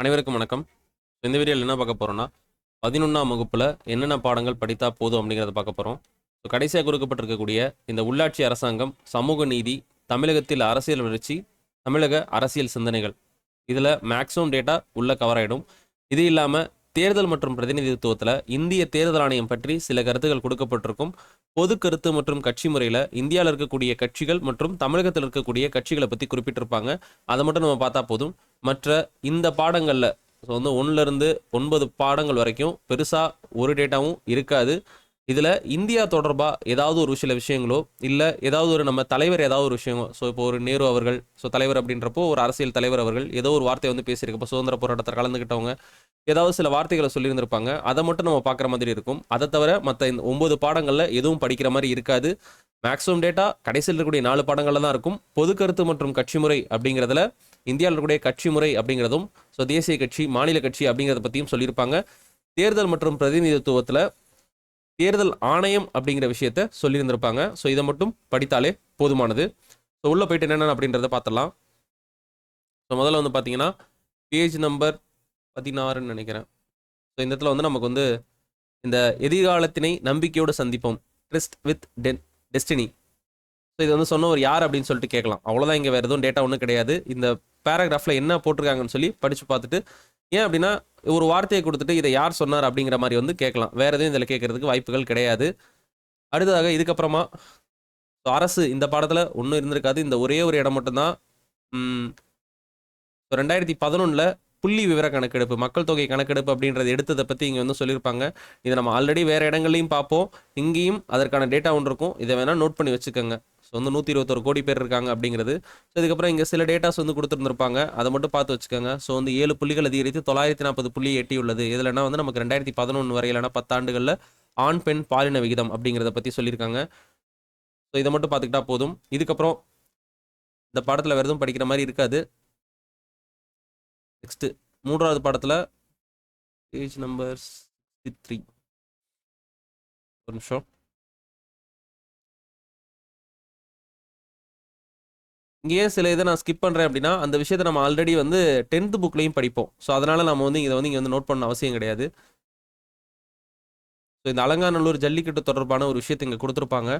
அனைவருக்கும் வணக்கம். இந்த வீடியோவில் என்ன பார்க்க போகிறோம்னா பதினொன்றாம் வகுப்பில் என்னென்ன பாடங்கள் படித்தா போதும் அப்படிங்கிறத பார்க்க போகிறோம் ஸோ கடைசியாக கொடுக்கப்பட்டிருக்கக்கூடிய இந்த உள்ளாட்சி அரசாங்கம் சமூக நீதி தமிழகத்தில் அரசியல் வளர்ச்சி தமிழக அரசியல் சிந்தனைகள். இதில் மேக்ஸிமம் டேட்டா உள்ள கவர் ஆகிடும் இது இல்லாமல் தேர்தல் மற்றும் பிரதிநிதித்துவத்தில் இந்திய தேர்தல் ஆணையம் பற்றி சில கருத்துக்கள் கொடுக்கப்பட்டிருக்கும். பொது கருத்து மற்றும் கட்சி முறையில் இந்தியாவில் இருக்கக்கூடிய கட்சிகள் மற்றும் தமிழகத்தில் இருக்கக்கூடிய கட்சிகளை பற்றி குறிப்பிட்டிருப்பாங்க. அதை மட்டும் நம்ம பார்த்தா போதும். மற்ற இந்த பாடங்களில் ஸோ வந்து ஒன்றுலேருந்து ஒன்பது பாடங்கள் வரைக்கும் பெருசாக ஒரு டேட்டாவும் இருக்காது. இதில் இந்தியா தொடர்பாக ஏதாவது ஒரு சில விஷயங்களோ இல்லை ஏதாவது ஒரு நம்ம தலைவர் ஏதாவது ஒரு விஷயமோ ஸோ இப்போ ஒரு நேரு அவர்கள் ஸோ தலைவர் அப்படின்றப்போ ஒரு அரசியல் தலைவர் அவர்கள் ஏதோ ஒரு வார்த்தை வந்து பேசியிருக்கப்போ சுதந்திர போராட்டத்தில் கலந்துக்கிட்டவங்க ஏதாவது சில வார்த்தைகளை சொல்லியிருந்திருப்பாங்க. அதை மட்டும் நம்ம பார்க்குற மாதிரி இருக்கும். அதை தவிர மற்ற இந்த ஒன்பது பாடங்களில் எதுவும் படிக்கிற மாதிரி இருக்காது. மேக்ஸிமம் டேட்டா கடைசியில் இருக்கக்கூடிய நாலு பாடங்களில் தான் இருக்கும். பொது கருத்து மற்றும் கட்சி முறை அப்படிங்கிறதுல இந்தியாவில் இருக்கக்கூடிய கட்சி முறை அப்படிங்கிறதும் ஸோ தேசிய கட்சி மாநில கட்சி அப்படிங்கிறத பற்றியும் சொல்லியிருப்பாங்க. தேர்தல் மற்றும் பிரதிநிதித்துவத்தில் தேர்தல் ஆணையம் அப்படிங்கிற விஷயத்த சொல்லியிருந்திருப்பாங்க. ஸோ இதை மட்டும் படித்தாலே போதுமானது. ஸோ உள்ளே போயிட்டு என்னென்ன அப்படின்றத பார்த்துடலாம். ஸோ முதல்ல வந்து பார்த்தீங்கன்னா பேஜ் நம்பர் பதினாறுன்னு நினைக்கிறேன். ஸோ இந்த இடத்துல வந்து நமக்கு வந்து இந்த எதிர்காலத்தினை நம்பிக்கையோடு சந்திப்போம். Tryst with ten destiny so இது வந்து சொன்னவர் யார் அப்படின்னு சொல்லிட்டு கேட்கலாம். அவ்வளோதான் இங்கே வேறு எதுவும் டேட்டா ஒன்றும் கிடையாது. இந்த பேராகிராஃபில் என்ன போட்டிருக்காங்கன்னு சொல்லி படித்து பார்த்துட்டு ஏன் அப்படின்னா ஒரு வார்த்தையை கொடுத்துட்டு இதை யார் சொன்னார் அப்படிங்கிற மாதிரி வந்து கேட்கலாம். வேறு எதுவும் இதில் கேட்கறதுக்கு வாய்ப்புகள் கிடையாது. அடுத்ததாக இதுக்கப்புறமா அரசு இந்த பாடத்தில் ஒன்றும் இருந்திருக்காது. இந்த ஒரே ஒரு இடம் மட்டும்தான். ரெண்டாயிரத்தி பதினொன்றில் புள்ளி விவர கணக்கெடுப்பு மக்கள் தொகை கணக்கெடுப்பு அப்படின்றத எடுத்ததை பற்றி இங்கே வந்து சொல்லியிருப்பாங்க. இதை நம்ம ஆல்ரெடி வேறு இடங்கள்லையும் பார்ப்போம். இங்கேயும் அதற்கான டேட்டா ஒன்று இருக்கும். இதை வேணால் நோட் பண்ணி வச்சுக்கோங்க. ஸோ வந்து நூற்றி இருபத்தொரு கோடி பேர் இருக்காங்க அப்படிங்கிறது. ஸோ இதுக்கப்புறம் இங்கே சில டேட்டாஸ் வந்து கொடுத்துருந்துருப்பாங்க. அதை மட்டும் பார்த்து வச்சுக்கோங்க. ஸோ வந்து ஏழு புள்ளிகள் அதிகரித்து தொள்ளாயிரத்தி நாற்பது புள்ளி எட்டியுள்ளது இதில்னா வந்து நமக்கு ரெண்டாயிரத்தி பதினொன்று வரையிலான பத்தாண்டுகளில் ஆண் பெண் பாலின விகிதம் அப்படிங்கிறத பற்றி சொல்லியிருக்காங்க. ஸோ இதை மட்டும் பார்த்துக்கிட்டா போதும். இதுக்கப்புறம் இந்த பாடத்தில் வேறு எதுவும் படிக்கிற மாதிரி இருக்காது. நெக்ஸ்ட்டு மூன்றாவது பாடத்தில் பேஜ் நம்பர் சிக்ஸ்டி த்ரீ ஒரு நிமிஷம். இங்கேயே சில இதை நான் ஸ்கிப் பண்ணுறேன் அப்படின்னா அந்த விஷயத்தை நம்ம ஆல்ரெடி வந்து டென்த்து புக்லேயும் படிப்போம். ஸோ அதனால் நம்ம வந்து இதை வந்து இங்கே வந்து நோட் பண்ண அவசியம் கிடையாது. ஸோ இந்த அலங்காநல்லூர் ஜல்லிக்கட்டு தொடர்பான ஒரு விஷயத்தை இங்கே கொடுத்துருப்பாங்க.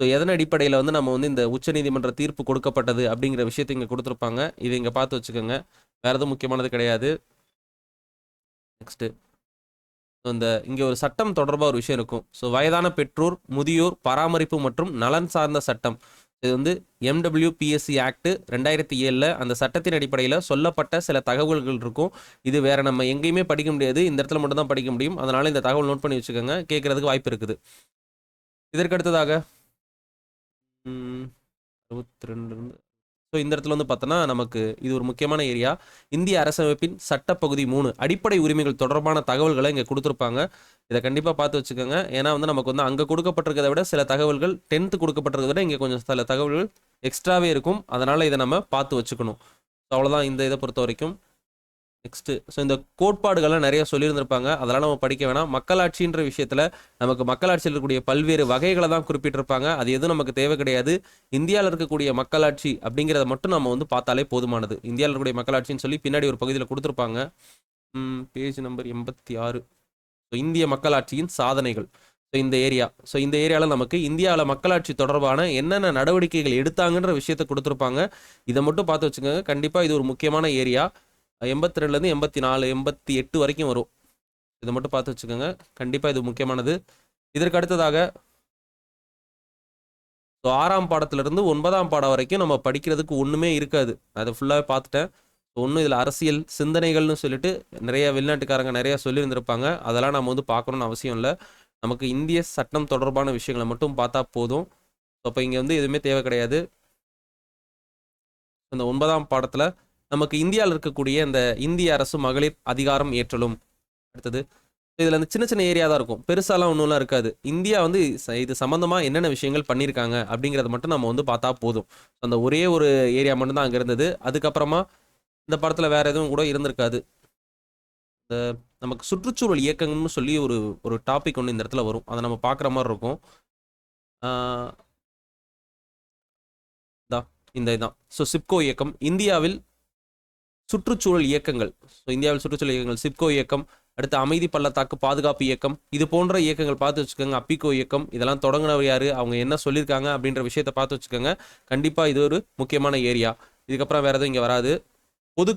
ஸோ எதன் அடிப்படையில் வந்து நம்ம வந்து இந்த உச்சநீதிமன்ற தீர்ப்பு கொடுக்கப்பட்டது அப்படிங்கிற விஷயத்தை இங்கே கொடுத்துருப்பாங்க. இதை இங்கே பார்த்து வச்சுக்கோங்க. வேறு எதுவும் முக்கியமானது கிடையாது. நெக்ஸ்ட்டு இந்த இங்கே ஒரு சட்டம் தொடர்பாக ஒரு விஷயம் இருக்கும். ஸோ வயதான பெற்றோர் முதியோர் பராமரிப்பு மற்றும் நலன் சார்ந்த சட்டம். இது வந்து எம்டபிள்யூபிஎஸ்சி ஆக்ட் ரெண்டாயிரத்தி ஏழில் அந்த சட்டத்தின் அடிப்படையில் சொல்லப்பட்ட சில தகவல்கள் இருக்கும். இது வேற நம்ம எங்கேயுமே படிக்க முடியாது. இந்த இடத்துல மட்டும் தான் படிக்க முடியும். அதனால் இந்த தகவல் நோட் பண்ணி வச்சுக்கோங்க. கேட்குறதுக்கு வாய்ப்பு இருக்குது. இதற்கு அடுத்ததாக அறுபத்தி ரெண்டு ஸோ இந்த இடத்துல வந்து பார்த்தோன்னா நமக்கு இது ஒரு முக்கியமான ஏரியா. இந்திய அரசமைப்பின் சட்டப்பகுதி மூணு. அடிப்படை உரிமைகள் தொடர்பான தகவல்களை இங்கே கொடுத்துருப்பாங்க. இதை கண்டிப்பாக பார்த்து வச்சுக்கோங்க. ஏன்னா வந்து நமக்கு வந்து அங்கே கொடுக்கப்பட்டிருக்கிறத விட சில தகவல்கள் டென்த்து கொடுக்கப்பட்டிருக்கிறத விட இங்கே கொஞ்சம் சில தகவல்கள் எக்ஸ்ட்ராவே இருக்கும். அதனால் இதை நம்ம பார்த்து வச்சுக்கணும். ஸோ அவ்வளோதான் இந்த இதை பொறுத்த வரைக்கும். நெக்ஸ்ட்டு ஸோ இந்த கோட்பாடுகள்லாம் நிறைய சொல்லியிருந்திருப்பாங்க. அதெல்லாம் நம்ம படிக்க வேணாம். மக்களாட்சின்ற விஷயத்தில் நமக்கு மக்களாட்சியில் இருக்கக்கூடிய பல்வேறு வகைகளை தான் குறிப்பிட்டிருப்பாங்க. அது எதுவும் நமக்கு தேவை கிடையாது. இந்தியாவில் இருக்கக்கூடிய மக்களாட்சி அப்படிங்கிறத மட்டும் நம்ம வந்து பார்த்தாலே போதுமானது. இந்தியாவில் இருக்கக்கூடிய மக்களாட்சின்னு சொல்லி பின்னாடி ஒரு பகுதியில் கொடுத்துருப்பாங்க. பேஜ் நம்பர் எண்பத்தி ஆறு. ஸோ இந்திய மக்களாட்சியின் சாதனைகள். ஸோ இந்த ஏரியா. ஸோ இந்த ஏரியாவில் நமக்கு இந்தியாவில் மக்களாட்சி தொடர்பான என்னென்ன நடவடிக்கைகள் எடுத்தாங்கன்ற விஷயத்த கொடுத்துருப்பாங்க. இதை மட்டும் பார்த்து வச்சுக்கோங்க. கண்டிப்பாக இது ஒரு முக்கியமான ஏரியா. எண்பத்தி ரெண்டுலேருந்து எண்பத்தி நாலு எண்பத்தி எட்டு வரைக்கும் வரும். இதை மட்டும் பார்த்து வச்சுக்கோங்க. கண்டிப்பாக இது முக்கியமானது. இதற்கு அடுத்ததாக ஸோ ஆறாம் பாடத்திலிருந்து ஒன்பதாம் பாடம் வரைக்கும் நம்ம படிக்கிறதுக்கு ஒன்றுமே இருக்காது. அதை ஃபுல்லாகவே பார்த்துட்டேன். ஒன்றும் இதில் அரசியல் சிந்தனைகள்னு சொல்லிட்டு நிறைய வெளிநாட்டுக்காரங்க நிறைய சொல்லியிருந்திருப்பாங்க. அதெல்லாம் நம்ம வந்து பார்க்கணுன்னு அவசியம் இல்லை. நமக்கு இந்திய சட்டம் தொடர்பான விஷயங்களை மட்டும் பார்த்தா போதும். அப்போ இங்கே வந்து எதுவுமே தேவை கிடையாது. இந்த ஒன்பதாம் பாடத்தில் நமக்கு இந்தியாவில் இருக்கக்கூடிய இந்த இந்திய அரசு மகளிர் அதிகாரம் ஏற்றலும். அடுத்தது இதில் அந்த சின்ன சின்ன ஏரியா தான் இருக்கும். பெருசாலாம் ஒன்றும்லாம் இருக்காது. இந்தியா வந்து ச- இது சம்மந்தமாக என்னென்ன விஷயங்கள் பண்ணியிருக்காங்க அப்படிங்கிறத மட்டும் நம்ம வந்து பார்த்தா போதும். அந்த ஒரே ஒரு ஏரியா மட்டும்தான் அங்கே இருந்தது. அதுக்கப்புறமா இந்த படத்தில் வேறு எதுவும் கூட இருந்திருக்காது. இந்த நமக்கு சுற்றுச்சூழல் இயக்கங்கள்னு சொல்லி ஒரு ஒரு டாபிக் ஒன்று இந்த இடத்துல வரும். அதை நம்ம பார்க்குற மாதிரி இருக்கும். இந்த இதான். ஸோ சிப்கோ இயக்கம் இந்தியாவில் சுற்றுச்சூழல் இயக்கங்கள். ஸோ இந்தியாவில் சுற்றுச்சூழல் இயக்கங்கள் சிப்கோ இயக்கம் அடுத்து அமைதி பள்ளத்தாக்கு பாதுகாப்பு இயக்கம் இது போன்ற இயக்கங்கள் பார்த்து வச்சுக்கோங்க. அப்பிகோ இயக்கம் இதெல்லாம் தொடங்கினவர் யார்? அவங்க என்ன சொல்லியிருக்காங்க அப்படின்ற விஷயத்தை பார்த்து வச்சுக்கோங்க. கண்டிப்பாக இது ஒரு முக்கியமான ஏரியா. இதுக்கப்புறம் வேறு எதுவும் இங்கே வராது. பொது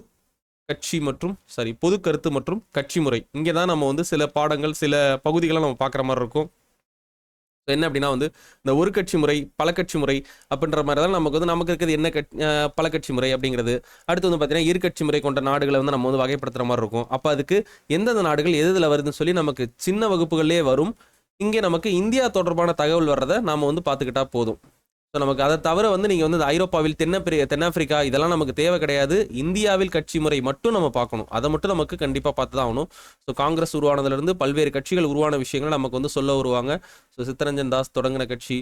கட்சி மற்றும் சாரி பொது கருத்து மற்றும் கட்சி முறை. இங்கே தான் நம்ம வந்து சில பாடங்கள் சில பகுதிகளை நம்ம பார்க்குற மாதிரி இருக்கும். என்ன அப்படின்னா வந்து இந்த ஒரு கட்சி முறை பல கட்சி முறை அப்படின்ற மாதிரி தான் நமக்கு வந்து நமக்கு இருக்கிறது என்ன கட் பல கட்சி முறை அப்படிங்கிறது. அடுத்து வந்து பார்த்தீங்கன்னா இருக்கட்சி முறை கொண்ட நாடுகளை வந்து நம்ம வந்து வகைப்படுத்துகிற மாதிரி இருக்கும். அப்போ அதுக்கு எந்தெந்த நாடுகள் எது எதில் வருதுன்னு சொல்லி நமக்கு சின்ன வகுப்புகள்லேயே வரும். இங்கே நமக்கு இந்தியா தொடர்பான தகவல் வர்றதை நாம் வந்து பார்த்துக்கிட்டா போதும். ஸோ நமக்கு அதை தவிர வந்து நீங்கள் வந்து இந்த ஐரோப்பாவில் தென்னப்பிரி தென்னாப்பிரிக்கா இதெல்லாம் நமக்கு தேவை கிடையாது. இந்தியாவில் கட்சி முறை மட்டும் நம்ம பார்க்கணும். அதை மட்டும் நமக்கு கண்டிப்பாக பார்த்து தான் ஆகணும். ஸோ காங்கிரஸ் உருவானதுலேருந்து பல்வேறு கட்சிகள் உருவான விஷயங்களை நமக்கு வந்து சொல்ல வருவாங்க. ஸோ சித்தரஞ்சன் தாஸ் தொடங்கின கட்சி.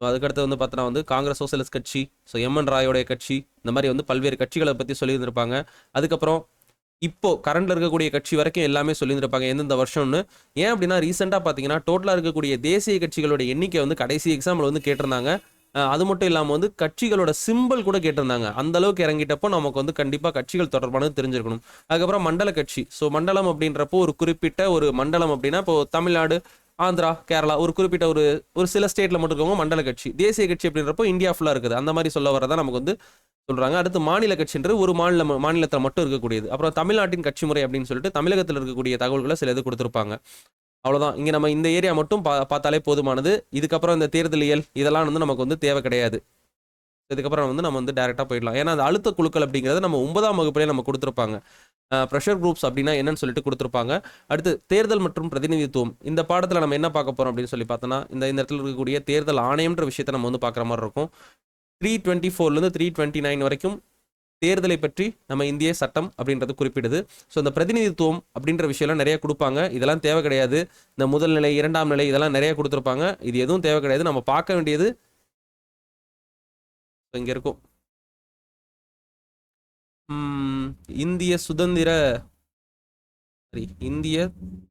ஸோ அதுக்கடுத்து வந்து பார்த்தோன்னா வந்து காங்கிரஸ் சோசியலிஸ்ட் கட்சி. ஸோ எம்என் ராயோடைய கட்சி. இந்த மாதிரி வந்து பல்வேறு கட்சிகளை பற்றி சொல்லியிருந்திருப்பாங்க. அதுக்கப்புறம் இப்போ கரண்ட்ல இருக்கக்கூடிய கட்சி வரைக்கும் எல்லாமே சொல்லியிருந்திருப்பாங்க. எந்தெந்த வருஷம்னு. ஏன் அப்படின்னா ரீசெண்டாக பார்த்தீங்கன்னா டோட்டலாக இருக்கக்கூடிய தேசிய கட்சிகளோட எண்ணிக்கை வந்து கடைசி எக்ஸாம்பிள் வந்து கேட்டிருந்தாங்க. அது மட்டும் இல்லாமல் வந்து கட்சிகளோட சிம்பிள் கூட கேட்டிருந்தாங்க. அந்த அளவுக்கு இறங்கிட்டப்போ நமக்கு வந்து கண்டிப்பாக கட்சிகள் தொடர்பானது தெரிஞ்சிருக்கணும். அதுக்கப்புறம் மண்டல கட்சி. ஸோ மண்டலம் அப்படின்றப்போ ஒரு குறிப்பிட்ட ஒரு மண்டலம் அப்படின்னா இப்போ தமிழ்நாடு ஆந்திரா கேரளா ஒரு குறிப்பிட்ட ஒரு ஒரு சில ஸ்டேட்டில் மட்டும் இருக்கவங்க மண்டல கட்சி. தேசிய கட்சி அப்படின்றப்போ இந்தியா ஃபுல்லாக இருக்குது. அந்த மாதிரி சொல்ல வரதான் நமக்கு வந்து சொல்கிறாங்க அடுத்து மாநில கட்சின்றது ஒரு மாநில மாநிலத்தில் மட்டும் இருக்கக்கூடியது. அப்புறம் தமிழ்நாட்டின் கட்சி முறை அப்படின்னு சொல்லிட்டு தமிழகத்தில் இருக்கக்கூடிய தகவல்களை சில இது கொடுத்துருப்பாங்க. அவ்வளோதான் இங்கே நம்ம இந்த ஏரியா மட்டும் பா பார்த்தாலே போதுமானது. இதுக்கப்புறம் இந்த தேர்தலியல் இதெல்லாம் வந்து நமக்கு வந்து தேவை கிடையாது. இதுக்கப்புறம் வந்து நம்ம வந்து டேரெக்டாக போயிடலாம். ஏன்னா அந்த அழுத்த குழுக்கள் அப்படிங்கிறது நம்ம ஒன்பதாம் வகுப்புலேயே நம்ம கொடுத்துருப்பாங்க. ப்ரெஷர் குரூப்ஸ் அப்படின்னா என்னன்னு சொல்லிட்டு கொடுத்துருப்பாங்க. அடுத்து தேர்தல் மற்றும் பிரதிநிதித்துவம். இந்த பாடத்தில் நம்ம என்ன பார்க்க போகிறோம் அப்படின்னு சொல்லி பார்த்தோன்னா இந்த இந்த இடத்துல இருக்கக்கூடிய தேர்தல் ஆணையம்ன்ற விஷயத்தை நம்ம வந்து பார்க்குற மாதிரி இருக்கும். த்ரீ டுவெண்ட்டி ஃபோர்லேருந்து த்ரீ டுவெண்ட்டி நைன் வரைக்கும் தேர்தலை பற்றி நம்ம இந்திய சட்டம் அப்படின்றது குறிப்பிடுது. ஸோ இந்த பிரதிநிதித்துவம் அப்படின்ற விஷயம்லாம் நிறைய கொடுப்பாங்க. இதெல்லாம் தேவை கிடையாது. இந்த முதல் நிலை இரண்டாம் நிலை இதெல்லாம் நிறைய கொடுத்துருப்பாங்க. இது எதுவும் தேவை கிடையாது. நம்ம பார்க்க வேண்டியது இங்கே இருக்கும். இந்திய சுதந்திர சரி இந்திய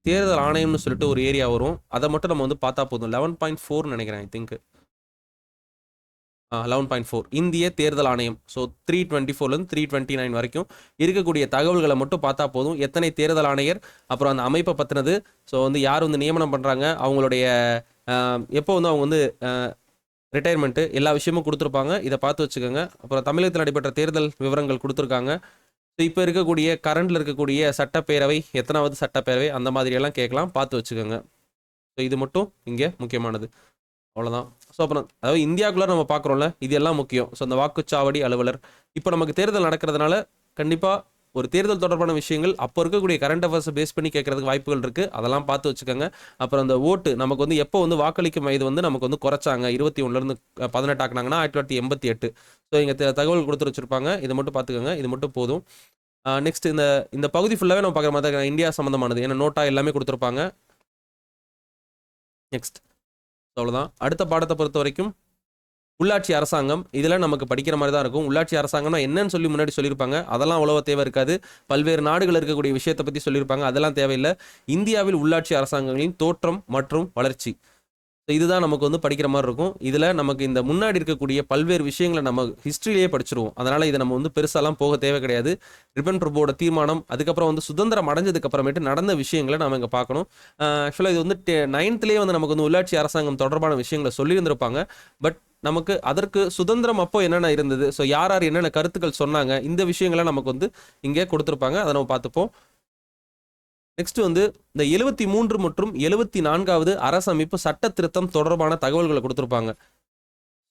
தேர்தல் ஆணையம்னு சொல்லிட்டு ஒரு ஏரியா வரும். அதை மட்டும் நம்ம வந்து பார்த்தா போதும். லெவன் பாயிண்ட் ஃபோர்னு நினைக்கிறேன் I think eleven point four இந்திய தேர்தல் ஆணையம். ஸோ த்ரீ டுவெண்ட்டி ஃபோர்லேருந்து த்ரீ டுவெண்ட்டி நைன் வரைக்கும் இருக்கக்கூடிய தகவல்களை மட்டும் பார்த்தா போதும். எத்தனை தேர்தல் ஆணையர் அப்புறம் அந்த அமைப்பை பற்றினது ஸோ வந்து யார் வந்து நியமனம் பண்ணுறாங்க அவங்களுடைய எப்போ வந்து அவங்க வந்து ரிட்டையர்மெண்ட்டு எல்லா விஷயமும் கொடுத்துருப்பாங்க. இதை பார்த்து வச்சுக்கோங்க. அப்புறம் தமிழகத்தில் நடைபெற்ற தேர்தல் விவரங்கள் கொடுத்துருக்காங்க. ஸோ இப்போ இருக்கக்கூடிய கரண்டில் இருக்கக்கூடிய சட்டப்பேரவை எத்தனாவது சட்டப்பேரவை அந்த மாதிரியெல்லாம் கேட்கலாம் பார்த்து வச்சுக்கோங்க. ஸோ இது மட்டும் இங்கே முக்கியமானது. அவ்வளோதான் ஸோ அப்புறம் அதாவது இந்தியாவுக்குள்ளே நம்ம பார்க்குறோம்ல இது எல்லாம் முக்கியம். ஸோ அந்த வாக்குச்சாவடி அலுவலர். இப்போ நமக்கு தேர்தல் நடக்கிறதுனால கண்டிப்பாக ஒரு தேர்தல் தொடர்பான விஷயங்கள் அப்போ இருக்கக்கூடிய கரண்ட் அஃபேர்ஸை பேஸ் பண்ணி கேட்கறதுக்கு வாய்ப்புகள் இருக்குது அதெல்லாம் பார்த்து வச்சுக்கோங்க. அப்புறம் அந்த ஓட்டு நமக்கு வந்து எப்போ வந்து வாக்களிக்கும் வயது வந்து நமக்கு வந்து குறைச்சாங்க. இருபத்தி ஒன்றுலேருந்து பதினெட்டு ஆக்குனாங்கன்னா ஆயிரத்தி தொள்ளாயிரத்தி எண்பத்தி எட்டு. ஸோ இங்கே தகவல் கொடுத்து வச்சிருப்பாங்க. இது மட்டும் பார்த்துக்கோங்க. இது மட்டும் போதும். நெக்ஸ்ட் இந்த இந்த பகுதி ஃபுல்லாகவே நம்ம பார்க்குற மாதிரி இந்தியா சம்மந்தமானது ஏன்னா நோட்டா எல்லாமே கொடுத்துருப்பாங்க. நெக்ஸ்ட் அவ்வளோதான் அடுத்த பாடத்தை பொறுத்த வரைக்கும் உள்ளாட்சி அரசாங்கம் இதில் நமக்கு படிக்கிற மாதிரி தான் இருக்கும். உள்ளாட்சி அரசாங்கம்னா என்னன்னு சொல்லி முன்னாடி சொல்லியிருப்பாங்க. அதெல்லாம் அவ்வளோவா தேவை இருக்காது. பல்வேறு நாடுகள் இருக்கக்கூடிய விஷயத்தை பற்றி சொல்லியிருப்பாங்க. அதெல்லாம் தேவையில்லை. இந்தியாவில் உள்ளாட்சி அரசாங்கங்களின் தோற்றம் மற்றும் வளர்ச்சி. ஸோ இதுதான் நமக்கு வந்து படிக்கிற மாதிரி இருக்கும். இதில் நமக்கு இந்த முன்னாடி இருக்கக்கூடிய பல்வேறு விஷயங்களை நம்ம ஹிஸ்ட்ரியிலேயே படிச்சிருவோம். அதனால் இதை நம்ம வந்து பெருசாலாம் போக தேவை கிடையாது. ரிப்பன் பிரபுவோட தீர்மானம் அதுக்கப்புறம் வந்து சுதந்திரம் அடைஞ்சதுக்கு அப்புறமேட்டு நடந்த விஷயங்களை நம்ம இங்கே பார்க்கணும். ஆக்சுவலாக இது வந்து நைன்த்லேயே வந்து நமக்கு வந்து உள்ளாட்சி அரசாங்கம் தொடர்பான விஷயங்களை சொல்லியிருந்திருப்பாங்க. பட் நமக்கு அதற்கு சுதந்திரம் அப்போ என்னென்ன இருந்தது? ஸோ யார் யார் என்னென்ன கருத்துக்கள் சொன்னாங்க? இந்த விஷயங்களை நமக்கு வந்து இங்கே கொடுத்துருப்பாங்க. அதை நம்ம பார்த்துப்போம். நெக்ஸ்ட் வந்து இந்த எழுபத்தி மூன்று மற்றும் எழுபத்தி நான்காவது அரசமைப்பு சட்ட திருத்தம் தொடர்பான தகவல்களை கொடுத்துருப்பாங்க.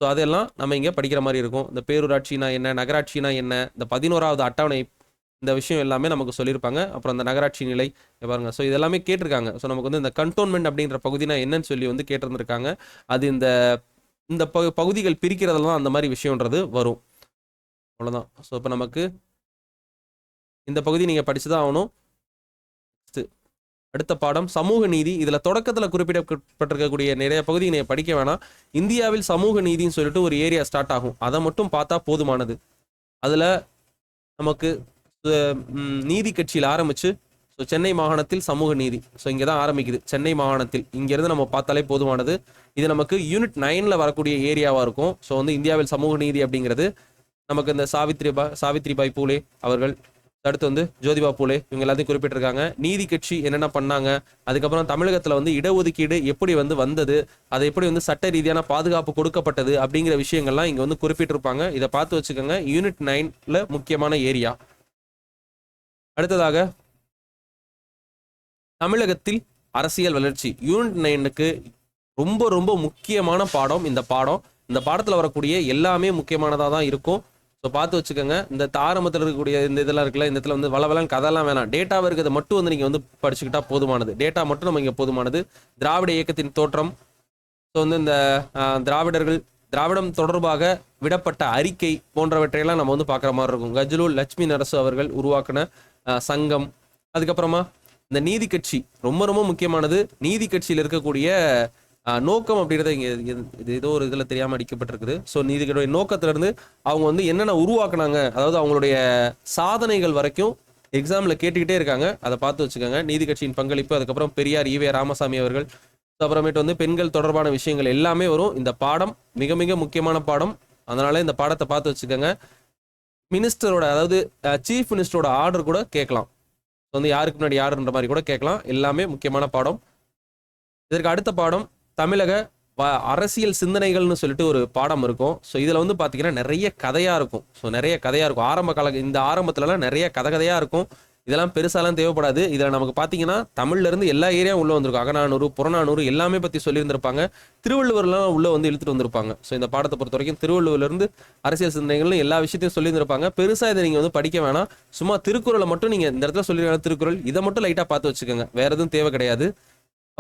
ஸோ அதெல்லாம் நம்ம இங்கே படிக்கிற மாதிரி இருக்கும். இந்த பேரூராட்சினா என்ன நகராட்சினா என்ன இந்த பதினோராவது அட்டவணை இந்த விஷயம் எல்லாமே நமக்கு சொல்லியிருப்பாங்க. அப்புறம் அந்த நகராட்சி நிலை பாருங்க. ஸோ இதெல்லாமே கேட்டிருக்காங்க. ஸோ நமக்கு வந்து இந்த கண்டோன்மெண்ட் அப்படின்ற பகுதினா என்னன்னு சொல்லி வந்து கேட்டிருந்திருக்காங்க. அது இந்த இந்த பகு பகுதிகள் பிரிக்கிறதெல்லாம் அந்த மாதிரி விஷயன்றது வரும். அவ்வளோதான் ஸோ இப்போ நமக்கு இந்த பகுதி நீங்கள் படித்து தான் ஆகணும். Next. அடுத்த பாடம் சமூக நீதி. இதில் தொடக்கத்தில் குறிப்பிடப்பட்டிருக்கக்கூடிய நிறைய பகுதி நீங்கள் படிக்க வேணாம். இந்தியாவில் சமூக நீதின்னு சொல்லிட்டு ஒரு ஏரியா ஸ்டார்ட் ஆகும். அதை மட்டும் பார்த்தா போதுமானது. அதில் நமக்கு நீதி கட்சியில் ஆரம்பித்து ஸோ சென்னை மாகாணத்தில் சமூக நீதி. ஸோ இங்கே தான் ஆரம்பிக்குது. சென்னை மாகாணத்தில். இங்கேருந்து நம்ம பார்த்தாலே போதுமானது. இது நமக்கு யூனிட் நைனில் வரக்கூடிய ஏரியாவாக இருக்கும். ஸோ வந்து இந்தியாவில் சமூக நீதி அப்படிங்கிறது நமக்கு இந்த சாவித்ரி பா சாவித்ரிபாய் பூலே அவர்கள் அடுத்து வந்து ஜோதிபா பூலே இவங்க எல்லாத்தையும் குறிப்பிட்டிருக்காங்க. நீதி கட்சி என்னென்ன பண்ணாங்க அதுக்கப்புறம் தமிழகத்துல வந்து இடஒதுக்கீடு எப்படி வந்து வந்தது அதை எப்படி வந்து சட்ட ரீதியான பாதுகாப்பு கொடுக்கப்பட்டது அப்படிங்கிற விஷயங்கள்லாம் இங்க வந்து குறிப்பிட்டிருப்பாங்க. இதை பார்த்து வச்சுக்கோங்க யூனிட் நைன்ல முக்கியமான ஏரியா. அடுத்ததாக தமிழகத்தில் அரசியல் வளர்ச்சி. யூனிட் நைனுக்கு ரொம்ப ரொம்ப முக்கியமான பாடம் இந்த பாடம். இந்த பாடத்தில் வரக்கூடிய எல்லாமே முக்கியமானதாக தான் இருக்கும். ஸோ பார்த்து வச்சுக்கோங்க. இந்த ஆரம்பத்தில் இருக்கக்கூடிய இந்த இதெல்லாம் இருக்குல்ல இந்த இடத்துல வந்து வளவலன் கதெல்லாம் வேணாம். டேட்டாவை இருக்கிறத மட்டும் வந்து நீங்கள் வந்து படிச்சுக்கிட்டா போதுமானது. டேட்டா மட்டும் நம்ம இங்கே போதுமானது. திராவிட இயக்கத்தின் தோற்றம். ஸோ வந்து இந்த திராவிடர்கள் திராவிடம் தொடர்பாக விடப்பட்ட அறிக்கை போன்றவற்றையெல்லாம் நம்ம வந்து பார்க்குற மாதிரி இருக்கும். கஜ்லூல் லட்சுமி நரசு அவர்கள் உருவாக்கின சங்கம். அதுக்கப்புறமா இந்த நீதி கட்சி. ரொம்ப ரொம்ப முக்கியமானது. நீதி கட்சியில் இருக்கக்கூடிய நோக்கம் அப்படின்றத இங்கே இது ஏதோ ஒரு இதில் தெரியாமல் அடிக்கப்பட்டிருக்குது. ஸோ நீதிகளுடைய நோக்கத்திலேருந்து அவங்க வந்து என்னென்ன உருவாக்குனாங்க அதாவது அவங்களுடைய சாதனைகள் வரைக்கும் எக்ஸாமில் கேட்டுக்கிட்டே இருக்காங்க. அதை பார்த்து வச்சுக்கோங்க. நீதி கட்சியின் பங்களிப்பு அதுக்கப்புறம் பெரியார் ஈவே ராமசாமி அவர்கள் அப்புறமேட்டு வந்து பெண்கள் தொடர்பான விஷயங்கள் எல்லாமே வரும். இந்த பாடம் மிக மிக முக்கியமான பாடம். அதனால இந்த பாடத்தை பார்த்து வச்சுக்கோங்க. மினிஸ்டரோட அதாவது சீஃப் மினிஸ்டரோட ஆர்டர் கூட கேட்கலாம். வந்து யாருக்கு முன்னாடி யாருன்ற மாதிரி கூட கேட்கலாம். எல்லாமே முக்கியமான பாடம். இதற்கு அடுத்த பாடம் தமிழக வ- அரசியல் சிந்தனைகள்னு சொல்லிட்டு ஒரு பாடம் இருக்கும். ஸோ இதில் வந்து பார்த்தீங்கன்னா நிறைய கதையாக இருக்கும். ஸோ நிறைய கதையாக இருக்கும். ஆரம்ப கால இந்த ஆரம்பத்துலலாம் நிறைய கதை கதையாக இருக்கும். இதெல்லாம் பெருசாலாம் தேவைப்படாது. இதில் நமக்கு பார்த்தீங்கன்னா தமிழ்லேருந்து எல்லா ஏரியாவும் உள்ளே வந்திருக்கும். அகநானூறு புறநானூறு எல்லாமே பற்றி சொல்லியிருந்திருப்பாங்க. திருவள்ளுவர்லாம் உள்ளே வந்து இழுத்துட்டு வந்திருப்பாங்க. ஸோ இந்த பாடத்தை பொறுத்த வரைக்கும் திருவள்ளுவர்லேருந்து அரசியல் சிந்தனைகள்னு எல்லா விஷயத்தையும் சொல்லியிருந்திருப்பாங்க. பெருசாக இதை நீங்கள் வந்து படிக்க வேணாம். சும்மா திருக்குறளை மட்டும் நீங்கள் இந்த இடத்துல சொல்லியிருக்காங்க திருக்குறள் இதை மட்டும் லைட்டாக பார்த்து வச்சுக்கோங்க. வேறு எதுவும் தேவை கிடையாது.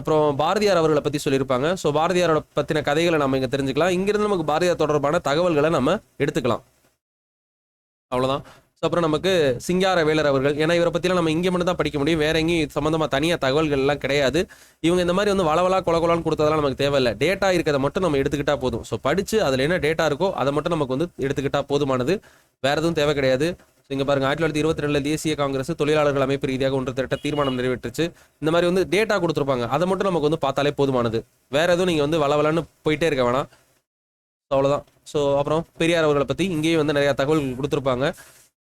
அப்புறம் பாரதியார் அவர்களை பற்றி சொல்லியிருப்பாங்க. ஸோ பாரதியாரோட பற்றின கதைகளை நம்ம இங்கே தெரிஞ்சுக்கலாம். இங்கிருந்து நமக்கு பாரதியார் தொடர்பான தகவல்களை நம்ம எடுத்துக்கலாம். அவ்வளோதான் ஸோ அப்புறம் நமக்கு சிங்கார வேலர் அவர்கள். ஏன்னா இவரை பற்றிலாம் நம்ம இங்கே மட்டும் தான் படிக்க முடியும். வேற எங்கேயும் இது சம்மந்தமாக தனியாக தகவல்கள்லாம் கிடையாது. இவங்க இந்த மாதிரி வந்து வளவலா கொல கொலான்னு கொடுத்ததெல்லாம் நமக்கு தேவையில்லை. டேட்டா இருக்கிறத மட்டும் நம்ம எடுத்துக்கிட்டா போதும். ஸோ படித்து அதில் என்ன டேட்டா இருக்கோ அதை மட்டும் நமக்கு வந்து எடுத்துக்கிட்டா போதுமானது. வேற எதுவும் தேவை கிடையாது. இங்கே பாருங்க ஆயிரத்தி தொள்ளாயிரத்தி இருபத்தி ரெண்டுல தேசிய காங்கிரஸ் தொழிலாளர்கள் அமைப்பு ரீதியாக ஒன்று திரட்ட தீர்மானம் நிறைவேற்றுச்சு. இந்த மாதிரி வந்து டேட்டா கொடுத்துருப்பாங்க. அதை மட்டும் நமக்கு வந்து பார்த்தாலே போதுமானது. வேற எதுவும் நீங்கள் வந்து வளவலன்னு போயிட்டே இருக்க வேணாம். அவ்வளோதான் ஸோ அப்புறம் பெரியார் அவர்களை பற்றி இங்கேயும் வந்து நிறையா தகவல்கள் கொடுத்துருப்பாங்க.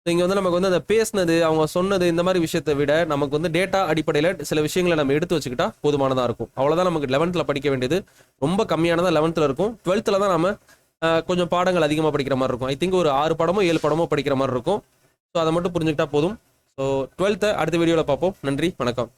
இங்கே வந்து நமக்கு வந்து அந்த பேசுனது அவங்க சொன்னது இந்த மாதிரி விஷயத்தை விட நமக்கு வந்து டேட்டா அடிப்படையில் சில விஷயங்களை நம்ம எடுத்து வச்சுக்கிட்டா போதுமானதாக இருக்கும். அவ்வளோதான் நமக்கு லெவன்த்தில் படிக்க வேண்டியது. ரொம்ப கம்மியானதாக லெவன்த்தில் இருக்கும். டுவெல்த்தில் தான் நம்ம கொஞ்சம் பாடங்கள் அதிகமாக படிக்கிற மாதிரி இருக்கும். ஐ திங்க் ஒரு ஆறு படமோ ஏழு படமோ படிக்கிற மாதிரி இருக்கும். ஸோ அதை மட்டும் புரிஞ்சுக்கிட்டா போதும். ஸோ டுவெல்த்தை அடுத்த வீடியோவில் பார்ப்போம். நன்றி வணக்கம்.